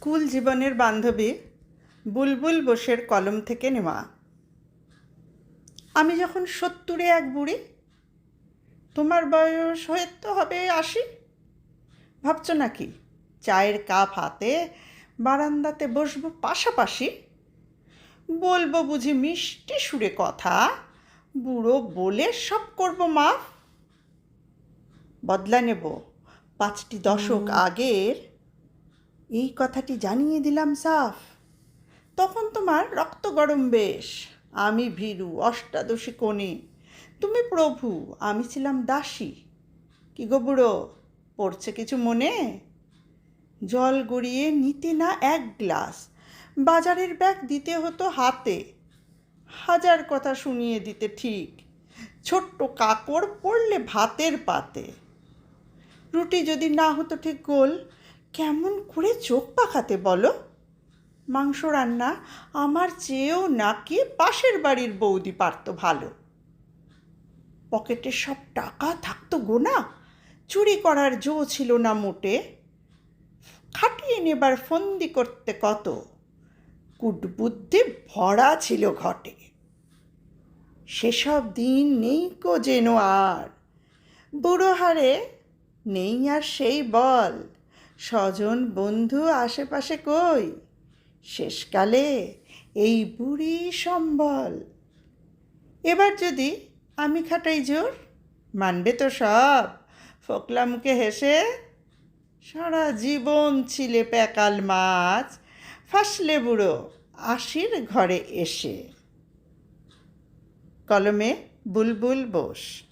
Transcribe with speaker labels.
Speaker 1: School জীবনের বান্ধবী বুলবুল বোসের কলম থেকে নেওয়া। আমি যখন সত্তরে এক বুড়ি তোমার বয়স হয়ে তো হবে আশি। ভাবছ নাকি চায়ের কাপ হাতে বারান্দাতে বসবো পাশাপাশি? বলব বুঝি মিষ্টি সুরে কথা বুড়ো বলে সব করব মা বদলা নেব পাঁচটি দশক আগের এই কথাটি জানিয়ে দিলাম, সাফ। তখন তোমার রক্ত গরম বেশ। আমি ভীরু, অষ্টাদশী কোণে। তুমি প্রভু, আমি ছিলাম দাসী। কি গো বুড়ো, পড়ছে কিছু মনে? জল গড়িয়ে নিতে না এক গ্লাস। বাজারের ব্যাগ দিতে হতো হাতে। হাজার কথা শুনিয়ে দিতে ঠিক। ছোট্ট কাকড় পড়লে ভাতের পাতে। রুটি যদি না হতো ঠিক গোল কেমন করে চোখ পাকাতে বলো? মাংস রান্না আমার চেয়েও নাকি পাশের বাড়ির বৌদি পারতো ভালো। পকেটে সব টাকা থাকতো গোনা চুরি করার জো ছিল না মোটে। খাটিয়ে নেবার ফন্দি করতে কত? কুটবুদ্ধি ভরা ছিল ঘটে। সেসব দিন নেই কো যেন আর। বুড়ো হারে নেই আর সেই বল। স্বজন, বন্ধু, আশেপাশে কই? শেষকালে এই বুড়ি সম্বল। এবার যদি আমি খাটাই জোর, মানবে তো সব। ফোকলা মুখে হেসে, সারা জীবন ছিলে প্যাকাল মাছ, ফাসলে বুড়ো আশির ঘরে এসে। কলমে বুলবুল বোস।